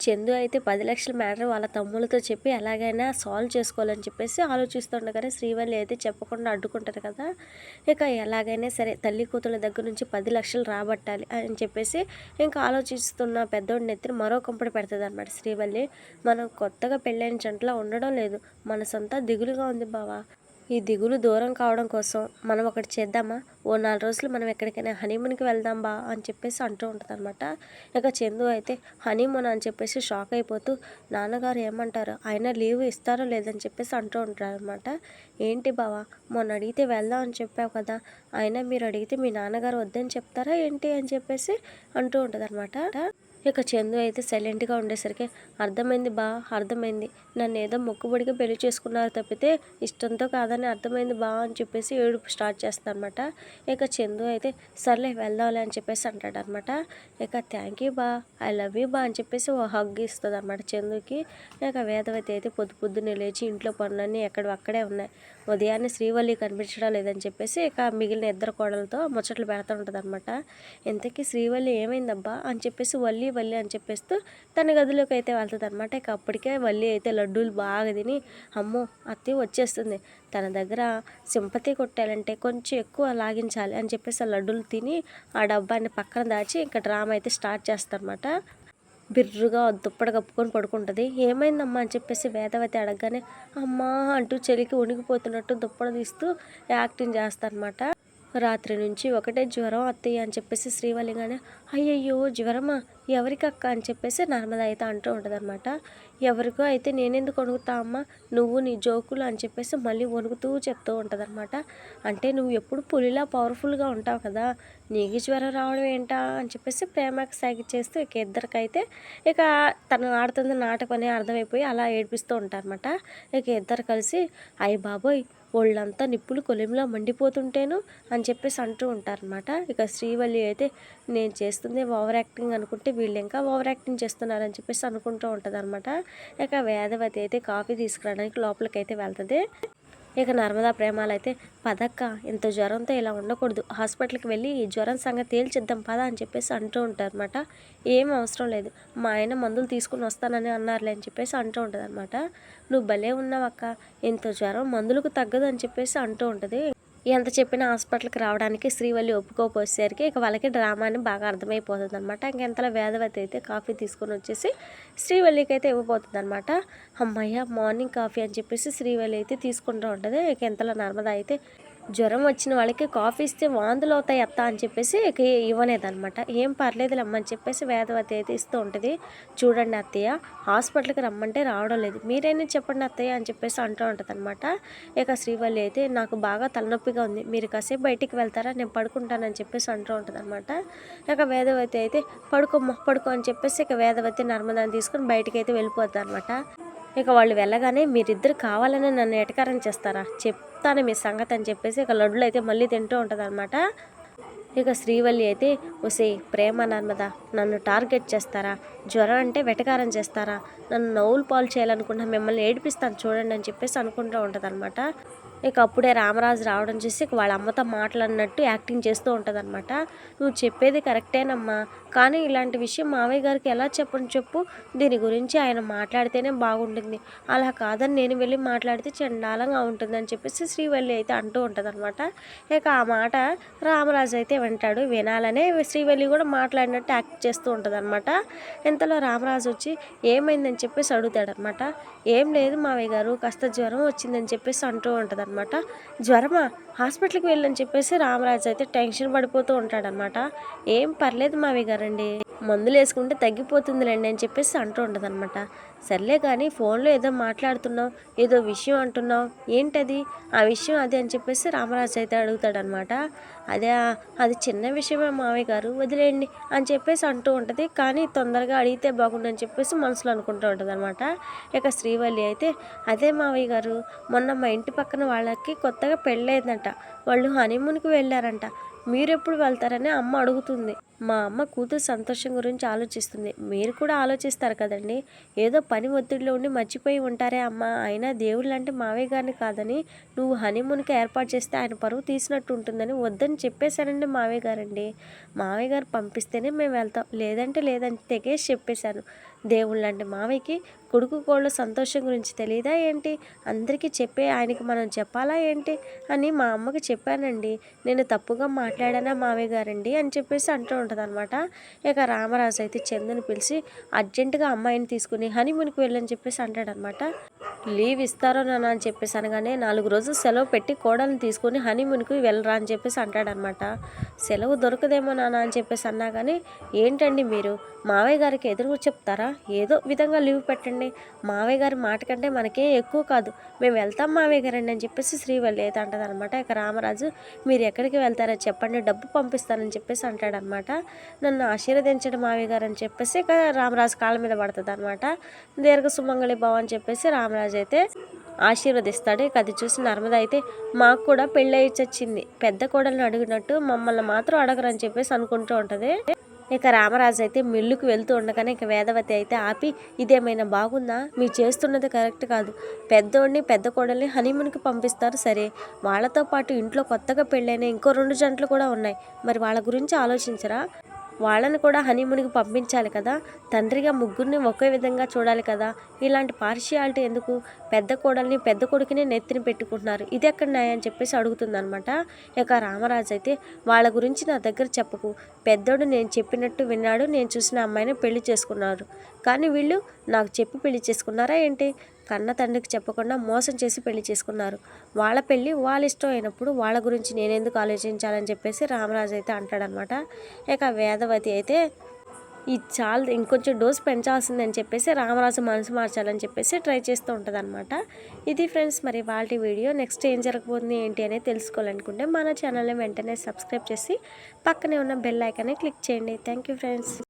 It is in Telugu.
చందు అయితే పది లక్షల మ్యాటర్ వాళ్ళ తమ్ముళ్ళతో చెప్పి ఎలాగైనా సాల్వ్ చేసుకోవాలని చెప్పేసి ఆలోచిస్తుండగానే శ్రీవల్లి అయితే చెప్పకుండా అడ్డుకుంటారు కదా. ఇక ఎలాగైనా సరే తల్లి కూతుళ్ళ దగ్గర నుంచి పది లక్షలు రాబట్టాలి అని చెప్పేసి ఇంకా ఆలోచిస్తున్న పెద్దోడిని ఎత్తిన మరో కంపడి పెడుతుంది అనమాట శ్రీవల్లి. మనం కొత్తగా పెళ్ళైన జంటలా ఉండడం లేదు. మనసంతా దిగులుగా ఉంది బావా. ఈ దిగులు దూరం కావడం కోసం మనం ఒకటి చేద్దామా? ఓ నాలుగు రోజులు మనం ఎక్కడికైనా హనీమూన్కి వెళ్దాం బా అని చెప్పేసి అంటూ ఉంటుంది అనమాట ఇక చందు అయితే హనీమూన్ అని చెప్పేసి షాక్ అయిపోతూ నాన్నగారు ఏమంటారు? ఆయన లీవ్ ఇస్తారో లేదని చెప్పేసి అంటూ ఉంటారు అనమాట ఏంటి బావా? మొన్న అడిగితే వెళ్దాం అని చెప్పావు కదా. అయినా మీరు అడిగితే మీ నాన్నగారు వద్దని చెప్తారా ఏంటి? అని చెప్పేసి అంటూ ఉంటుంది అనమాట ఇక చందు అయితే సైలెంట్గా ఉండేసరికి అర్థమైంది బా అర్థమైంది. నన్ను ఏదో మొక్కుబడిగా పెళ్ళి చేసుకున్నారు తప్పితే ఇష్టంతో కాదని అర్థమైంది బా అని చెప్పేసి ఏడుపు స్టార్ట్ చేస్తానమాట ఇక చందు అయితే సర్లే వెళ్దాంలే అని చెప్పేసి అంటాడనమాట ఇక థ్యాంక్ యూ బా ఐ లవ్ యూ బా అని చెప్పేసి ఓ హగ్ ఇస్తుంది అనమాట చందుకి. ఇక వేదవతి అయితే పొద్దు పొద్దున్నే లేచి ఇంట్లో పనులన్నీ ఎక్కడ అక్కడే ఉన్నాయి. ఉదయాన్నే శ్రీవల్లి కనిపించడం లేదని చెప్పేసి ఇక మిగిలిన ఇద్దరు కోడలతో ముచ్చట్లు పెడతా ఉంటుంది అనమాట ఇంతకీ శ్రీవల్లి ఏమైందబ్బా అని చెప్పేసి వల్లి వల్లి అని చెప్పేస్తూ తన గదిలోకి అయితే వెళ్తుంది అనమాట ఇక అప్పటికే వల్లి అయితే లడ్డూలు బాగా తిని అమ్మో అత్తి వచ్చేస్తుంది. తన దగ్గర సింపతి కొట్టాలంటే కొంచెం ఎక్కువ లాగించాలి అని చెప్పేసి ఆ లడ్డూలు తిని ఆ డబ్బాని పక్కన దాచి ఇంకా డ్రామా అయితే స్టార్ట్ చేస్తారనమాట బిర్రుగా దుప్పటి కప్పుకొని పడుకుంటుంది. ఏమైందమ్మా అని చెప్పేసి వేదవతి అడగగానే అమ్మా అంటూ చెలికి ఉనిగిపోతున్నట్టు దుప్పటి తీస్తూ యాక్టింగ్ చేస్తారనమాట రాత్రి నుంచి ఒకటే జ్వరం అత్తయ్య అని చెప్పేసి శ్రీవల్లిగానే అయ్యయ్యో జ్వరమా? ఎవరికక్క? అని చెప్పేసి నర్మద అయితే అంటూ ఉంటుంది అనమాట ఎవరికో అయితే నేనెందుకు వణుకుతా అమ్మ? నువ్వు నీ జోకులు అని చెప్పేసి మళ్ళీ వణుకుతూ చెప్తూ ఉంటుంది అనమాట అంటే నువ్వు ఎప్పుడు పులిలా పవర్ఫుల్గా ఉంటావు కదా? నీకు జ్వరం రావడం ఏంటా? అని చెప్పేసి ప్రేమకు సాగి చేస్తూ ఇక ఇద్దరికైతే ఇక తను ఆడుతుంది నాటకం అని అర్థమైపోయి అలా ఏడిపిస్తూ ఉంటారనమాట ఇక ఇద్దరు కలిసి అయ్య బాబోయ్ వాళ్ళంతా నిప్పులు కొలిమిలా మండిపోతుంటేను అని చెప్పేసి అంటూ ఉంటారనమాట ఇక శ్రీవల్లి అయితే నేను చేస్తుంది ఓవర్ యాక్టింగ్ అనుకుంటే వీళ్ళు ఇంకా ఓవర్ యాక్టింగ్ చేస్తున్నారని చెప్పేసి అనుకుంటూ ఉంటుంది అనమాట ఇక వేదవతి అయితే కాఫీ తీసుకురావడానికి లోపలికి అయితే వెళ్తుంది. ఇక నర్మదా ప్రేమాలు అయితే పదక్క ఇంత జ్వరంతో ఇలా ఉండకూడదు. హాస్పిటల్కి వెళ్ళి ఈ జ్వరం సంగతి తేల్చిద్దాం పద అని చెప్పేసి అంటూ ఉంటారనమాట ఏం అవసరం లేదు. మా ఆయన మందులు తీసుకుని వస్తానని అన్నారులే అని చెప్పేసి అంటూ ఉంటుంది అనమాట నువ్వు భలే ఉన్నావక్క. ఇంత జ్వరం మందులకు తగ్గదు అని చెప్పేసి అంటూ ఉంటుంది. ఎంత చెప్పినా హాస్పిటల్కి రావడానికి శ్రీవల్లి ఒప్పుకోపోసేసరికి ఇక వాళ్ళకి డ్రామాని బాగా అర్థమైపోతుంది అనమాట ఇంకెంతలో వేదవతి అయితే కాఫీ తీసుకొని వచ్చేసి శ్రీవల్లికి అయితే ఇవ్వబోతుంది అనమాట అమ్మయ్య మార్నింగ్ కాఫీ అని చెప్పేసి శ్రీవల్లి అయితే తీసుకుంటూ ఉంటుంది. ఇక ఎంతలో నర్మదా అయితే జ్వరం వచ్చిన వాళ్ళకి కాఫీ ఇస్తే వాంతులు అవుతాయి అత్త అని చెప్పేసి ఇక ఇవ్వలేదనమాట ఏం పర్లేదు చెప్పేసి వేదవతి అయితే ఇస్తూ ఉంటుంది. చూడండి అత్తయ్య హాస్పిటల్కి రమ్మంటే రావడం లేదు. మీరైనా చెప్పండి అత్తయ్య అని చెప్పేసి అంటూ ఉంటుంది అనమాట ఇక శ్రీవల్లి అయితే నాకు బాగా తలనొప్పిగా ఉంది. మీరు కాసేపు బయటికి వెళ్తారా? నేను పడుకుంటానని చెప్పేసి అంటూ ఉంటుంది అనమాట ఇక వేదవతి అయితే పడుకోమ్మ పడుకో అని చెప్పేసి ఇక వేదవతి నర్మదాన్ని తీసుకొని బయటికి అయితే వెళ్ళిపోతుంది అనమాట ఇక వాళ్ళు వెళ్ళగానే మీరిద్దరు కావాలని నన్ను ఎటకారం చేస్తారా? చెప్తాను మీ సంగతి అని చెప్పేసి ఇక లడ్డులు అయితే మళ్ళీ తింటూ ఉంటుంది అనమాట ఇక శ్రీవల్లి అయితే ఒసే ప్రేమ నర్మద నన్ను టార్గెట్ చేస్తారా? జ్వరం అంటే వెటకారం చేస్తారా? నన్ను నవ్వులు పాలు చేయాలనుకున్నా మిమ్మల్ని ఏడిపిస్తాను చూడండి అని చెప్పేసి అనుకుంటూ ఉంటుంది అనమాట ఇక అప్పుడే రామరాజు రావడం చూసి వాళ్ళ అమ్మతో మాట్లాడినట్టు యాక్టింగ్ చేస్తూ ఉంటుంది అనమాట నువ్వు చెప్పేది కరెక్టేనమ్మా. కానీ ఇలాంటి విషయం మావయ్య గారికి ఎలా చెప్పని చెప్పు. దీని గురించి ఆయన మాట్లాడితేనే బాగుంటుంది. అలా కాదని నేను వెళ్ళి మాట్లాడితే చండాలంగా ఉంటుందని చెప్పేసి శ్రీవల్లి అయితే అంటూ ఉంటుంది అనమాట ఇక ఆ మాట రామరాజు అయితే వింటాడు. వినాలనే శ్రీవల్లి కూడా మాట్లాడినట్టు యాక్ట్ చేస్తూ ఉంటుంది అనమాట ఇంతలో రామరాజు వచ్చి ఏమైందని చెప్పేసి అడుగుతాడు అనమాట ఏం లేదు మావయ్య గారు కాస్త జ్వరం వచ్చిందని చెప్పేసి అంటూ ఉంటుంది అనమాట జ్వరమా? హాస్పిటల్కి వెళ్ళని చెప్పేసి రామరాజు అయితే టెన్షన్ పడిపోతూ ఉంటాడనమాట ఏం పర్లేదు మావి గారండి. మందులు వేసుకుంటే తగ్గిపోతుందిలేండి అని చెప్పేసి అంటూ ఉంటుంది అనమాట సర్లే కానీ ఫోన్లో ఏదో మాట్లాడుతున్నావు ఏదో విషయం అంటున్నావు ఏంటది? ఆ విషయం అది అని చెప్పేసి రామరాజు అయితే అడుగుతాడనమాట అదే అది చిన్న విషయమే మావయ్య గారు వదిలేయండి అని చెప్పేసి అంటూ ఉంటుంది. కానీ తొందరగా అడిగితే బాగుండని చెప్పేసి మనసులో అనుకుంటూ ఉంటుంది అనమాట ఇక శ్రీవల్లి అయితే అదే మావయ్య గారు మొన్న మా ఇంటి పక్కన వాళ్ళకి కొత్తగా పెళ్ళయిందంట. వాళ్ళు హనీమూన్కి వెళ్ళారంట. మీరు ఎప్పుడు వెళ్తారని అమ్మ అడుగుతుంది. మా అమ్మ కూతురు సంతోషం గురించి ఆలోచిస్తుంది. మీరు కూడా ఆలోచిస్తారు కదండి. ఏదో పని ఒత్తిడిలో ఉండి మర్చిపోయి ఉంటారే అమ్మ. అయినా దేవుళ్ళు అంటే మావయ్య గారిని కాదని నువ్వు హనీమూన్కి ఏర్పాటు చేస్తే ఆయన పరువు తీసినట్టు ఉంటుందని వద్దని చెప్పేశానండి మావయ్య గారండి. మావయ్య గారు పంపిస్తేనే మేము వెళ్తాం. లేదంటే లేదని తెగేసి చెప్పేశాను. దేవుళ్ళు అంటే మావయ్యకి కొడుకు కోళ్ళ సంతోషం గురించి తెలియదా ఏంటి? అందరికీ చెప్పే ఆయనకి మనం చెప్పాలా ఏంటి? అని మా అమ్మకి చెప్పానండి. నేను తప్పుగా మాట్లాడానా మావయ్య గారండి అని చెప్పేసి అంటూ ఉంటుంది అనమాట ఇక రామరాజు అయితే చందుని పిలిచి అర్జెంటుగా అమ్మాయిని తీసుకుని హనీమూన్కి వెళ్ళని చెప్పేసి అంటాడనమాట లీవ్ ఇస్తారో నాన్న అని చెప్పేసి అనగానే నాలుగు రోజులు సెలవు పెట్టి కోడల్ని తీసుకుని హనీమూన్కి వెళ్ళరా అని చెప్పేసి అంటాడనమాట సెలవు దొరకదేమో నాన్న అని చెప్పేసి అన్నా కానీ ఏంటండి మీరు? మావయ్య గారికి ఎదురు చెప్తారా? ఏదో విధంగా లీవ్ పెట్టండి. మావయ్య గారి మాట కంటే మనకే ఎక్కువ కాదు. మేము వెళ్తాం మావయ్య గారండి అని చెప్పేసి శ్రీవల్లి అయితే అంటదనమాట ఇక రామరాజు మీరు ఎక్కడికి వెళ్తారో చెప్పండి డబ్బు పంపిస్తానని చెప్పేసి అంటాడనమాట నన్ను ఆశీర్వదించడం మావయ్య గారు అని చెప్పేసి ఇక రామరాజు కాళ్ళ మీద పడుతుంది అనమాట దీర్ఘ సుమంగళి భవ అని చెప్పేసి రామరాజు అయితే ఆశీర్వదిస్తాడు. ఇక అది చూసి నర్మద అయితే మాకు కూడా పెళ్ళి వచ్చింది పెద్ద కోడల్ని అడిగినట్టు మమ్మల్ని మాత్రం అడగరని చెప్పేసి అనుకుంటూ ఉంటుంది. ఇక రామరాజు అయితే మిల్లుకు వెళ్తూ ఉండగానే ఇక వేదవతి అయితే ఆపి ఇదేమైనా బాగుందా? మీరు చేస్తున్నది కరెక్ట్ కాదు. పెద్దోడిని పెద్ద కోడల్ని హనీమూన్కి పంపిస్తారు సరే. వాళ్ళతో పాటు ఇంట్లో కొత్తగా పెళ్ళైన ఇంకో రెండు జంటలు కూడా ఉన్నాయి. మరి వాళ్ళ గురించి ఆలోచించరా? వాళ్ళని కూడా హనీమూన్కి పంపించాలి కదా. తండ్రిగా ముగ్గురిని ఒకే విధంగా చూడాలి కదా. ఇలాంటి పార్షియాలిటీ ఎందుకు? పెద్ద కోడల్ని పెద్ద కొడుకుని నెత్తిని పెట్టుకుంటున్నారు. ఇది ఎక్కడ న్యాయం చెప్పేసి అడుగుతుందనమాట ఇక రామరాజు అయితే వాళ్ళ గురించి నా దగ్గర చెప్పకు. పెద్దోడు నేను చెప్పినట్టు విన్నాడు. నేను చూసిన అమ్మాయిని పెళ్ళి చేసుకున్నారు. కానీ వీళ్ళు నాకు చెప్పి పెళ్ళి చేసుకున్నారా ఏంటి? కన్న తండ్రికి చెప్పకుండా మోసం చేసి పెళ్ళి చేసుకున్నారు. వాళ్ళ పెళ్ళి వాళ్ళ ఇష్టం అయినప్పుడు వాళ్ళ గురించి నేనెందుకు ఆలోచించాలని చెప్పేసి రామరాజు అయితే అంటాడనమాట. ఇక వేదవతి అయితే ఇది చాలు ఇంకొంచెం డోస్ పెంచాల్సిందని చెప్పేసి రామరాజు మనసు మార్చాలని చెప్పేసి ట్రై చేస్తూ ఉంటుంది అనమాట ఇది ఫ్రెండ్స్ మరి వాళ్ళ వీడియో నెక్స్ట్ ఏం జరగబోతుంది ఏంటి అనేది తెలుసుకోవాలనుకుంటే మన ఛానల్ని వెంటనే సబ్స్క్రైబ్ చేసి పక్కనే ఉన్న బెల్ ఐకాన్ని క్లిక్ చేయండి. Thank you friends.